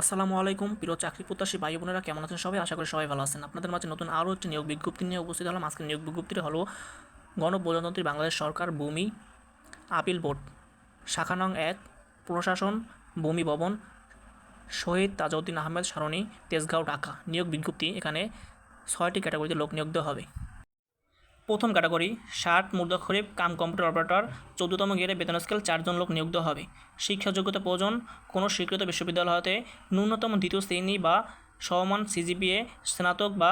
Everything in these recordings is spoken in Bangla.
আসসালামু আলাইকুম। প্রিয় চাকরি প্রত্যাশী ভাই বোনেরা, কেমন আছেন সবাই? আশা করি সবাই ভালো আছেন। আপনাদের মাঝে নতুন আরও একটি নিয়োগ বিজ্ঞপ্তি নিয়ে উপস্থিত হলাম। আজকের নিয়োগ বিজ্ঞপ্তিটি হলো গণপ্রজাতন্ত্রী বাংলাদেশ সরকার ভূমি আপিল বোর্ড। শাখা নং এক, প্রশাসন, ভূমি ভবন, শহীদ তাজউদ্দিন আহমেদ সারণী, তেজগাঁও, ঢাকা। নিয়োগ বিজ্ঞপ্তি এখানে ছয়টি ক্যাটাগরিতে লোক নিয়োগ দেওয়া হবে। প্রথম ক্যাটাগরি, ষাট মুদ্রাক্ষরিপ কাম কম্পিউটার অপারেটর, চৌদ্দতম গেড়ে বেতন স্কেল চারজন লোক নিয়োগ হবে। শিক্ষা যোগ্যতা প্রয়োজন কোনো স্বীকৃত বিশ্ববিদ্যালয় হতে ন্যূনতম দ্বিতীয় শ্রেণি বা সমান সিজিপিএ, স্নাতক বা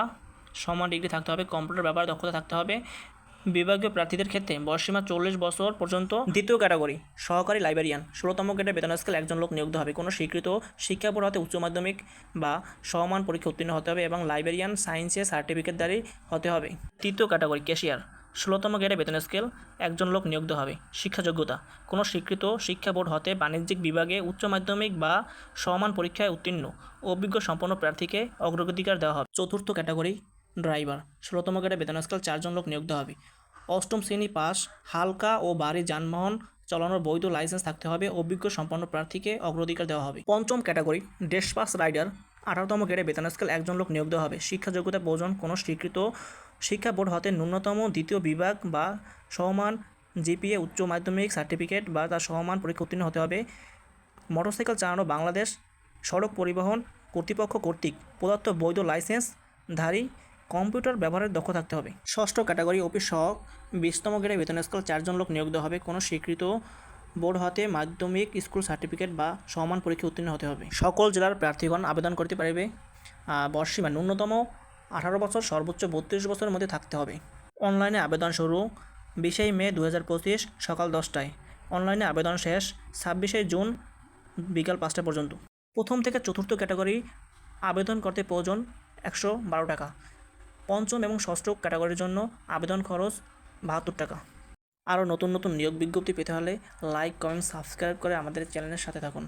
সমান ডিগ্রি থাকতে হবে, কম্পিউটার ব্যবহার দক্ষতা থাকতে হবে। বিভাগীয় প্রার্থীদের ক্ষেত্রে বয়সীমা চল্লিশ বছর পর্যন্ত দ্বিতীয় ক্যাটাগরি। সহকারী লাইব্রেরিয়ান। ষোলোতম গ্রেডের বেতন স্কেল একজন লোক নিয়োগ হবে। কোনো স্বীকৃত শিক্ষা বোর্ড হতে উচ্চ মাধ্যমিক বা সমান পরীক্ষা উত্তীর্ণ হতে হবে এবং লাইব্রেরিয়ান সায়েন্সে সার্টিফিকেটধারী হতে হবে। তৃতীয় ক্যাটাগরি, ক্যাশিয়ার। ষোলোতম গ্রেডে বেতন স্কেল একজন লোক নিয়োগ হবে। শিক্ষা যোগ্যতা। কোনো স্বীকৃত শিক্ষা বোর্ড হতে বাণিজ্যিক বিভাগে উচ্চ মাধ্যমিক বা সমান পরীক্ষায় উত্তীর্ণ। অভিজ্ঞ সম্পন্ন প্রার্থীকে অগ্রাধিকার দেওয়া হবে। চতুর্থ ক্যাটাগরি ড্রাইভার। ষোলোতম গ্রেডে বেতন স্কেল চারজন লোক নিয়োগ হবে। অষ্টম শ্রেণি পাস, হালকা ও ভারী যানবাহন চালানোর বৈধ লাইসেন্স থাকতে হবে। অভিজ্ঞ সম্পন্ন প্রার্থীকে অগ্রাধিকার দেওয়া হবে। পঞ্চম ক্যাটাগরি, ডেস পাস রাইডার। আঠারোতম গ্রেডে বেতন স্কেল একজন লোক নিয়োগ দেওয়া হবে। শিক্ষা যোগ্যতা প্রয়োজন কোনো স্বীকৃত শিক্ষা বোর্ড হতে ন্যূনতম দ্বিতীয় বিভাগ বা সমান জিপিএ, উচ্চ মাধ্যমিক সার্টিফিকেট বা তার সমান পরীক্ষা উত্তীর্ণ হতে হবে। মোটরসাইকেল চালানো বাংলাদেশ সড়ক পরিবহন কর্তৃপক্ষ কর্তৃক প্রদত্ত বৈধ লাইসেন্সধারী কম্পিউটার ব্যবহারের দক্ষ থাকতে হবে। ষষ্ঠ ক্যাটাগরি অফিস সহক বিশতম গ্রেডে বেতন স্কেল চারজন লোক নিয়োগ দেওয়া হবে। কোনো স্বীকৃত বোর্ড হতে মাধ্যমিক স্কুল সার্টিফিকেট বা সমান পরীক্ষা উত্তীর্ণ হতে হবে। সকল জেলার প্রার্থীগণ আবেদন করতে পারবে। বর্ষীমা ন্যূনতম আঠারো বছর, সর্বোচ্চ বত্রিশ বছরের মধ্যে থাকতে হবে। অনলাইনে আবেদন শুরু বিশে মে দু হাজার পঁচিশ সকাল দশটায়। অনলাইনে আবেদন শেষ ছাব্বিশে জুন বিকাল পাঁচটা পর্যন্ত। প্রথম থেকে চতুর্থ ক্যাটাগরি আবেদন করতে প্রয়োজন একশো বারো টাকা। পঞ্চম এবং ষষ্ঠ ক্যাটাগরির জন্য আবেদন খরচ বাহাত্তর টাকা। আরও নতুন নতুন নিয়োগ বিজ্ঞপ্তি পেতে হলে লাইক কমেন্ট সাবস্ক্রাইব করে আমাদের চ্যানেলের সাথে থাকুন।